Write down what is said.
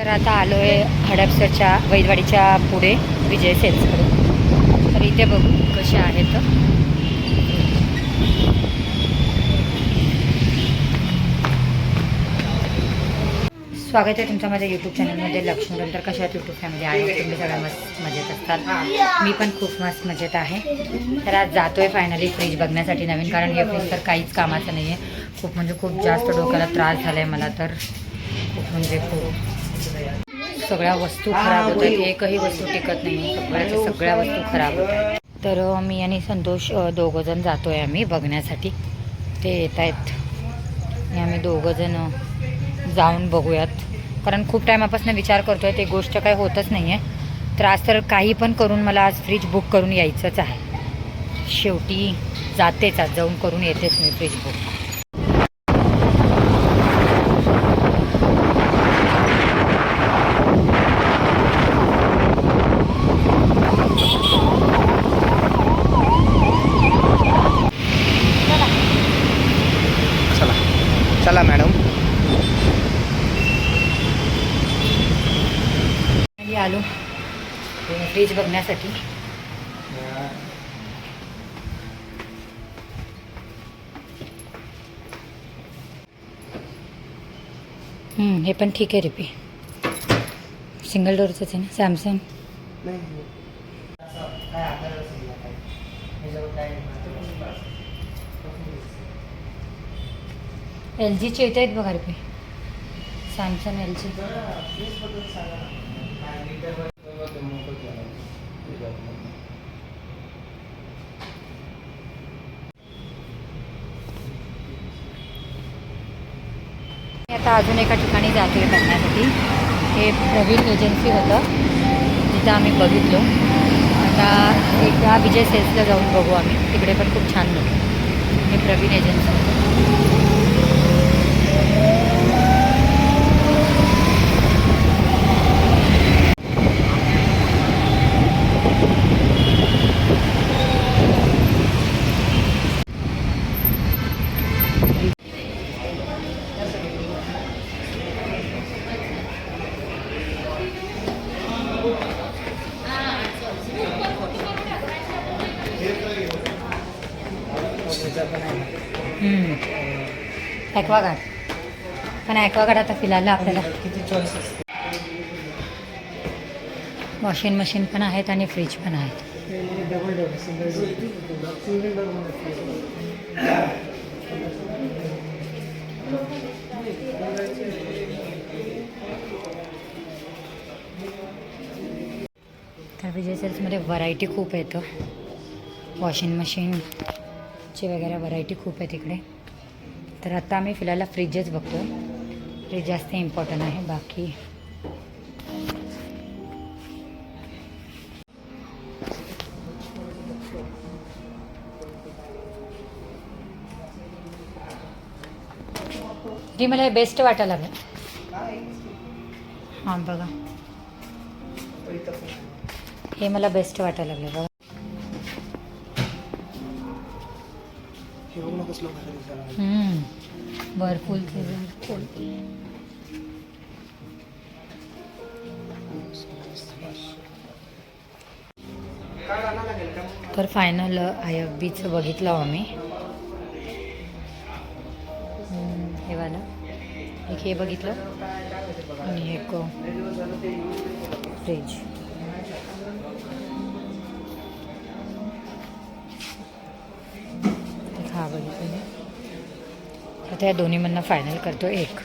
तर आता आलो आहे हडपसरच्या वैदवाडीच्या पुढे विजय सेल्सकडे तर इथे बघू कसे आहेत. स्वागत आहे तुमच्या माझ्या यूट्यूब चॅनलमध्ये लक्ष्मी नंतर कशा आहेत यूट्यूब फॅमिली आहे तुम्ही सगळ्या मस्त मजेत असतात. मी पण खूप मस्त मजेत आहे. तर आज जातोय फायनली फ्रीज बघण्यासाठी नवीन कारण हे फ्रीज तर काहीच कामाचं नाही आहे खूप म्हणजे खूप जास्त डोक्याला त्रास झाला आहे मला तर. खूप म्हणजे खूप. सगळ्या वस्तू खराब होत आहेत एकही वस्तू टिकत नाही. सगळ्याच्या सगळ्या वस्तू खराब होत आहेत तर मी आणि संतोष दोघंजण जातो आहे आम्ही बघण्यासाठी. ते येत आहेत. आणि आम्ही दोघंजण जाऊन बघूयात. कारण खूप टायमापासून विचार करतो आहे ते गोष्ट काही होतच नाही आहे तर आज तर काही पण करून मला आज फ्रीज बुक करून यायचंच आहे. शेवटी जातेच आज जाऊन करून येतेच मी फ्रीज बुक. आलो. फ्रीज बघण्यासाठी. हम्म, हे पण ठीक आहे रिपी. सिंगल डोअरचंच आहे ना सॅमसंग एल जीचे येत आहेत बघा रिपी. सॅमसंग एल जी आता अजून एका ठिकाणी जातो आहे बघण्यासाठी हे प्रवीण एजन्सी होतं. तिथं आम्ही बघितलो. आता एकदा विजय सेल्सला जाऊन बघू आम्ही. तिकडे पण खूप छान बघू हे प्रवीण एजन्सी. ॲक्वागार्ड. पण ॲक्वागार्ड आता फिलहाल आपल्याला. किती चॉईसेस वॉशिंग मशीन पण आहेत आणि फ्रीज पण आहेत. Double door single door single door तर विजय सेल्समध्ये व्हरायटी खूप येतं. वॉशिंग मशीनची वगैरे व्हरायटी खूप आहे तिकडे. तर आता आम्ही फिलहाल फ्रीजच बघतो. फ्रीज जास्त इम्पॉर्टंट आहे. बाकी ती मला हे बेस्ट वाटायला लागलं. हां बघा. हे मला बेस्ट वाटायला लागलं बघा. भरपूर तर फायनल आय एफ बीचं बघितलं आम्ही. हे वाला. एक हे बघितलं. आणि एक फ्रीज एक हा बघितलं आता या दोन्हीमधनं फायनल करतो एक.